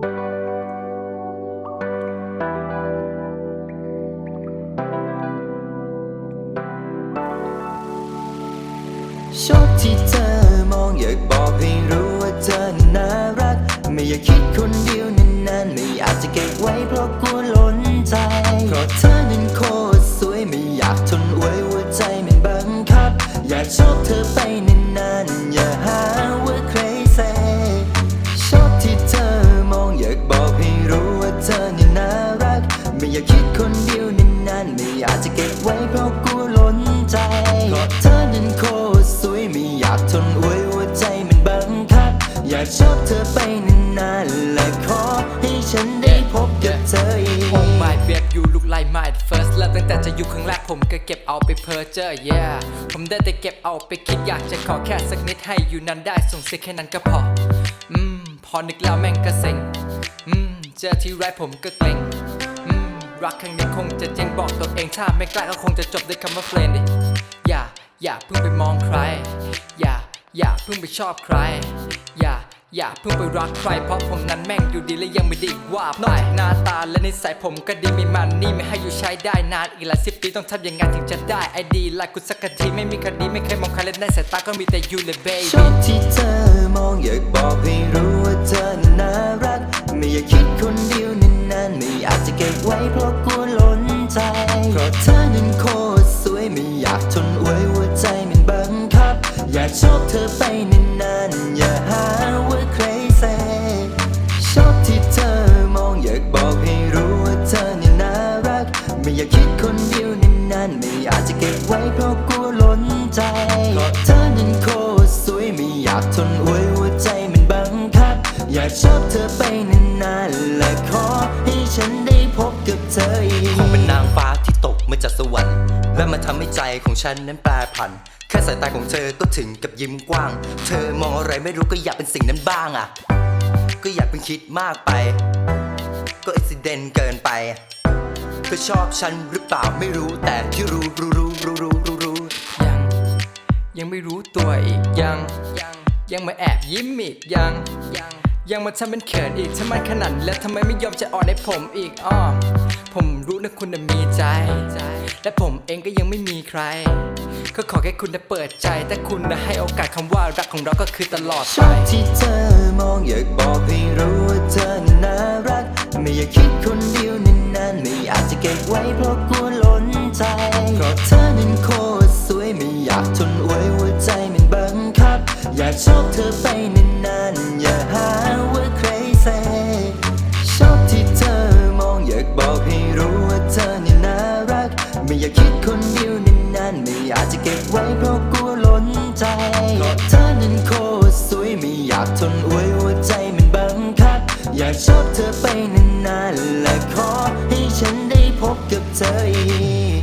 โชคที่เธอมองอยากบอกให้รู้ว่าเธอน่ารัก ไม่อยากคิดคนเดียวนานๆไม่อยากจะเก็บไว้เพราะกลัวล้นใจ ฉันได้พบกับเธออีก Oh my babe you look like my first love ตั้งแต่จะอยู่ครั้งแรกผมก็เก็บเอาไปเพ้อเจอ yeah ผมได้แต่เก็บเอาไปคิดอยากจะขอแค่สักนิดให้อยู่นั้นได้ส่งเสียแค่นั้นก็พอ อืม พอนึกแล้วแม่งก็เซ็ง อืม เจอที่ไรผมก็เกรงอืม รักครั้งนี้คงจะเจงบอกตัวเองถ้าไม่กล้าก็คงจะจบด้วยคำว่าเฟรนดิอย่าอย่าเพิ่งไปมองใคร อย่าอย่าเพิ่งไปชอบใคร อย่าเพิ่งไปรักใครเพราะผมนั้นแม่งอยู่ดีและยังไม่ดีกว่าไปหน้าตาและนิสัยผมก็ดีมีมันนี่ไม่ให้อยู่ใช้ได้นานอีกหลายสิบปีต้องทำยังไงถึงจะได้ไอดีไลค์กูสักทีไม่มีคดีไม่เคยมองใครเล่นในสายตาก็มีแต่ยูเลยเบย์ชอบที่เธอมองอยากบอกให้รู้ว่าเธอน่ารัก ไม่อยากคิดคนเดียวนานๆไม่อยากจะเก็บไว้เพราะกลัวล้นใจเพราะเธอนั้นโคตรสวยไม่อยากทนไว้ว่าใจมันบังคับ อยากชอบเธอไปนานๆอย่าหา ใจเพราะเธอนั้นโคตรสวยไม่อยากทนไว้ว่าใจมันบังคับ อยากชอบเธอไปนานๆและขอให้ฉันได้พบกับเธออีกคงเป็นนางฟ้าที่ตกมาจากสวรรค์และมาทำให้ใจของฉันนั้นแปรผัน แค่สายตาของเธอก็ถึงกับยิ้มกว้าง เธอมองอะไรไม่รู้ก็อยากเป็นสิ่งนั้นบ้างอะ ก็อยากเป็นคิดมากไป ก็อุบิเหตุเกินไปเธอชอบฉันหรือเปล่าไม่รู้แต่ที่รู้ ยังไม่รู้ตัวอีกยังยัง ยังมาแอบยิ้มอีกยังยังยังมาทำเป็นเขินอีกถ้ามันขนาดแล้วทำไมไม่ยอมใจอ่อนให้ผมอีกอ้อผมรู้นะคุณมีใจ และผมเองก็ยังไม่มีใคร ก็ขอแค่คุณนะเปิดใจ แต่คุณนะให้โอกาสคำว่ารักของเราก็คือตลอดไปอบที่เธอมองอยากบอกให้รู้ว่าเธอน่ารัก ไม่อยากคิดคนเดียวนานๆไม่อยากจะเก็บไว้เพราะกลัวล้นใจเพราะเธอนั้นคตากชอบเธอไปนานๆ อย่าหาว่า crazy ชอบที่เธอมองอยากบอกให้รู้ว่าเธอเนี่ยน่ารัก ไม่อยากคิดคนเดียวนานๆ ไม่อยากจะเก็บไว้เพราะกลัวล้นใจเพราะเธอนั้นโคตรสวยไม่อยากทนไว้ว่าใจมันบังคับ อยากชอบเธอไปนานๆ และขอให้ฉันได้พบกับเธออีก